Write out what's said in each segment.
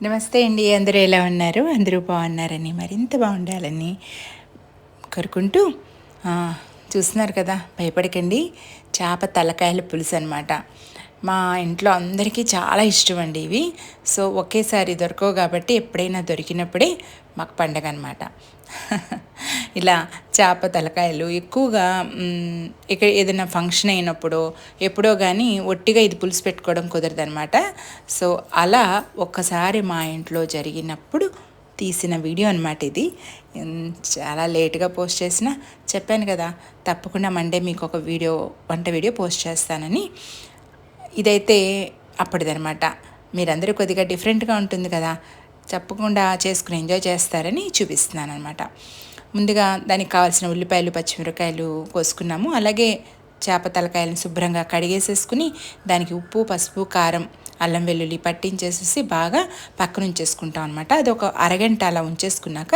నమస్తే అండి అందరూ ఎలా ఉన్నారు? అందరూ బాగున్నారని మరింత బాగుండాలని కోరుకుంటూ చూస్తున్నారు కదా భయపడకండి. చేప తలకాయల పులుసు అనమాట మా ఇంట్లో అందరికీ చాలా ఇష్టం అండి ఇవి. సో ఒకేసారి దొరకవు కాబట్టి ఎప్పుడైనా దొరికినప్పుడే మాకు పండగ అనమాట ఇలా చేప తలకాయలు ఎక్కువగా ఇక్కడ ఏదైనా ఫంక్షన్ అయినప్పుడు ఎప్పుడో కానీ ఒట్టిగా ఇది పులుసు పెట్టుకోవడం కుదరదనమాట. సో అలా ఒక్కసారి మా ఇంట్లో జరిగినప్పుడు తీసిన వీడియో అనమాట ఇది. చాలా లేట్గా పోస్ట్ చేసిన చెప్పాను కదా తప్పకుండా మండే మీకు ఒక వీడియో వంట వీడియో పోస్ట్ చేస్తానని. ఇదైతే అప్పటిదనమాట మీరందరూ కొద్దిగా డిఫరెంట్గా ఉంటుంది కదా చెప్పకుండా చేసుకుని ఎంజాయ్ చేస్తారని చూపిస్తున్నాను అనమాట ముందుగా దానికి కావాల్సిన ఉల్లిపాయలు పచ్చిమిరకాయలు కోసుకున్నాము. అలాగే చేప తలకాయలను శుభ్రంగా కడిగేసేసుకుని దానికి ఉప్పు పసుపు కారం అల్లం వెల్లుల్లి పట్టించేసేసి బాగా పక్కన ఉంచేసుకుంటాం అనమాట అది ఒక అరగంట అలా ఉంచేసుకున్నాక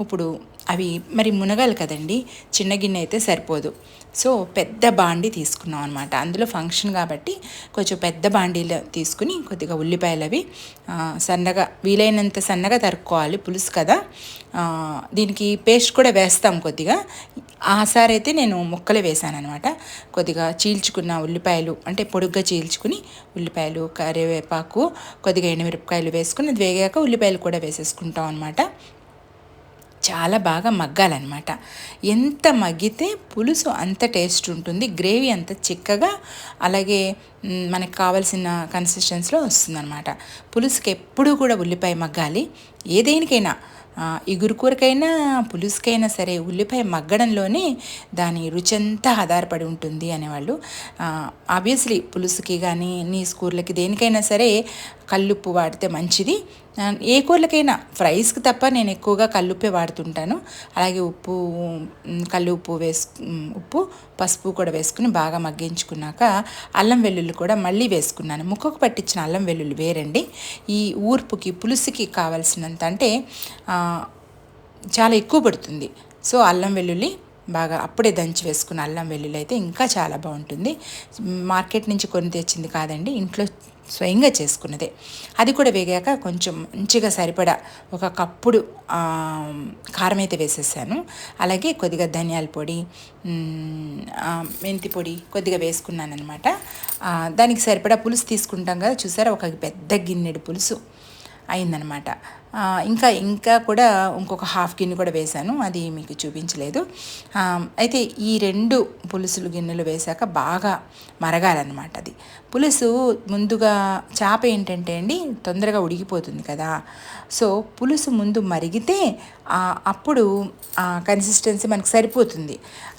ఇప్పుడు అవి మరి మునగాలి కదండి చిన్న గిన్నె అయితే సరిపోదు. సో పెద్ద బాండి తీసుకున్నాం అనమాట అందులో ఫంక్షన్ కాబట్టి కొంచెం పెద్ద బాండీలో తీసుకుని కొద్దిగా ఉల్లిపాయలు అవి సన్నగా వీలైనంత సన్నగా తరుక్కోవాలి పులుసు కదా. దీనికి పేస్ట్ కూడా వేస్తాం కొద్దిగా. ఆ అయితే నేను ముక్కలు వేసాను అనమాట కొద్దిగా చీల్చుకున్న ఉల్లిపాయలు అంటే పొడుగ్గా చీల్చుకుని ఉల్లిపాయలు కరివేపాకు కొద్దిగా ఎండుమిరపకాయలు వేసుకుని అది వేగాక ఉల్లిపాయలు కూడా వేసేసుకుంటాం అనమాట చాలా బాగా మగ్గాలన్నమాట. ఎంత మగ్గితే పులుసు అంత టేస్ట్ ఉంటుంది గ్రేవీ అంత చిక్కగా అలాగే మనకు కావాల్సిన కన్సిస్టెన్స్లో వస్తుందన్నమాట. పులుసుకి ఎప్పుడూ కూడా ఉల్లిపాయ మగ్గాలి. ఏదేనికైనా దేనికైనా ఇగురు కూరకైనా పులుసుకైనా సరే ఉల్లిపాయ మగ్గడంలోనే దాని రుచి అంతా ఆధారపడి ఉంటుంది అనేవాళ్ళు. ఆబ్వియస్లీ పులుసుకి కానీ నీసు కూరలకి దేనికైనా సరే కల్లుప్పు వాడితే మంచిది. ఏ కూరలకైనా ఫ్రైస్కి తప్ప నేను ఎక్కువగా కల్లుప్పే వాడుతుంటాను. అలాగే ఉప్పు కల్లు ఉప్పు వేసు ఉప్పు పసుపు కూడా వేసుకుని బాగా మగ్గించుకున్నాక అల్లం వెల్లుల్లి కూడా మళ్ళీ వేసుకున్నాను. ముక్కకు పట్టించిన అల్లం వెల్లుల్లి వేరండి. ఈ ఊర్పుకి పులుసుకి కావాల్సినంత అంటే చాలా ఎక్కువ పడుతుంది. సో అల్లం వెల్లుల్లి బాగా అప్పుడే దంచి వేసుకున్న అల్లం వెల్లుల్లి అయితే ఇంకా చాలా బాగుంటుంది. మార్కెట్ నుంచి కొని తెచ్చింది కాదండి. ఇంట్లో స్వయంగా చేసుకున్నదే. అది కూడా వేగాక కొంచెం మంచిగా సరిపడా ఒక కప్పుడు కారం అయితే వేసేసాను. అలాగే కొద్దిగా ధనియాల పొడి మెంతి పొడి కొద్దిగా వేసుకున్నాను అనమాట దానికి సరిపడా పులుసు తీసుకుంటాం కదా చూసారా? ఒక పెద్ద గిన్నెడు పులుసు. అయిందనమాట. ఇంకా ఇంకా కూడా ఇంకొక హాఫ్ గిన్నె కూడా వేశాను. అది మీకు చూపించలేదు. అయితే ఈ రెండు పులుసులు గిన్నెలు వేశాక బాగా మరగాలన్నమాట అది. పులుసు ముందుగా చేప ఏంటంటే అండి తొందరగా ఉడికిపోతుంది కదా. సో పులుసు ముందు మరిగితే అప్పుడు ఆ కన్సిస్టెన్సీ మనకు సరిపోతుంది.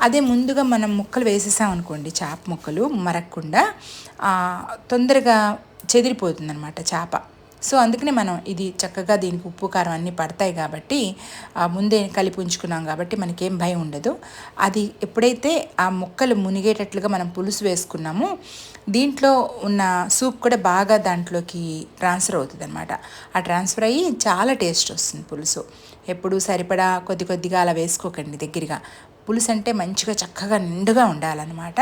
అదే ముందుగా మనం ముక్కలు వేసేసాం అనుకోండి చేప ముక్కలు మరగకుండా తొందరగా చెదిరిపోతుంది అనమాట చేప. సో అందుకనే మనం ఇది చక్కగా దీనికి ఉప్పు కారం అన్నీ పడతాయి కాబట్టి ముందే కలిపి ఉంచుకున్నాం కాబట్టి మనకేం భయం ఉండదు. అది ఎప్పుడైతే ఆ ముక్కలు మునిగేటట్లుగా మనం పులుసు వేసుకున్నామో దీంట్లో ఉన్న సూప్ కూడా బాగా దాంట్లోకి ట్రాన్స్ఫర్ అవుతుంది అనమాట ఆ ట్రాన్స్ఫర్ అయ్యి చాలా టేస్ట్ వస్తుంది పులుసు. ఎప్పుడు సరిపడా కొద్ది కొద్దిగా అలా వేసుకోకండి దగ్గరగా. పులుసు అంటే మంచిగా చక్కగా నిండుగా ఉండాలన్నమాట.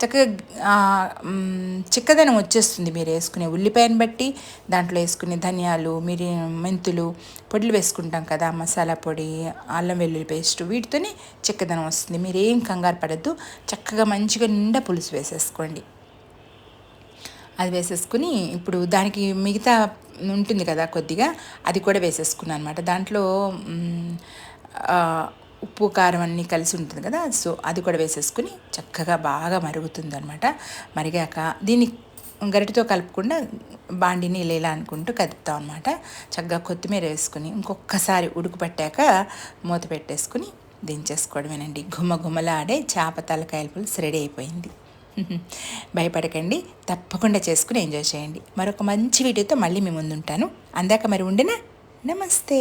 చక్కగా చిక్కదనం వచ్చేస్తుంది మీరు వేసుకునే ఉల్లిపాయను బట్టి దాంట్లో వేసుకునే ధనియాలు మిరి మెంతులు పొడులు వేసుకుంటాం కదా మసాలా పొడి అల్లం వెల్లుల్లి పేస్ట్ వీటితోనే చిక్కదనం వస్తుంది. మీరు ఏం కంగారు పడద్దు చక్కగా మంచిగా నిండా పులుసు వేసేసుకోండి. అది వేసేసుకుని ఇప్పుడు దానికి మిగతా ఉంటుంది కదా కొద్దిగా అది కూడా వేసేసుకున్నాను అనమాట దాంట్లో ఉప్పు కారం అన్నీ కలిసి ఉంటుంది కదా. సో అది కూడా వేసేసుకుని చక్కగా బాగా మరుగుతుంది అనమాట మరిగాక దీన్ని గరిటతో కలుపుకుండా బాండిని ఇలా ఇలా అనుకుంటూ కదుపుతాం అనమాట చక్కగా కొత్తిమీర వేసుకుని ఇంకొకసారి ఉడుకుపట్టాక మూత పెట్టేసుకుని దించేసుకోవడమేనండి. గుమ్మ గుమ్మలాడే చేప తలకాయల పులుసు రెడీ అయిపోయింది. భయపడకండి. తప్పకుండా చేసుకుని ఎంజాయ్ చేయండి. మరొక మంచి వీడియోతో మళ్ళీ మీ ముందుంటాను. అందాక మరి ఉండినా నమస్తే.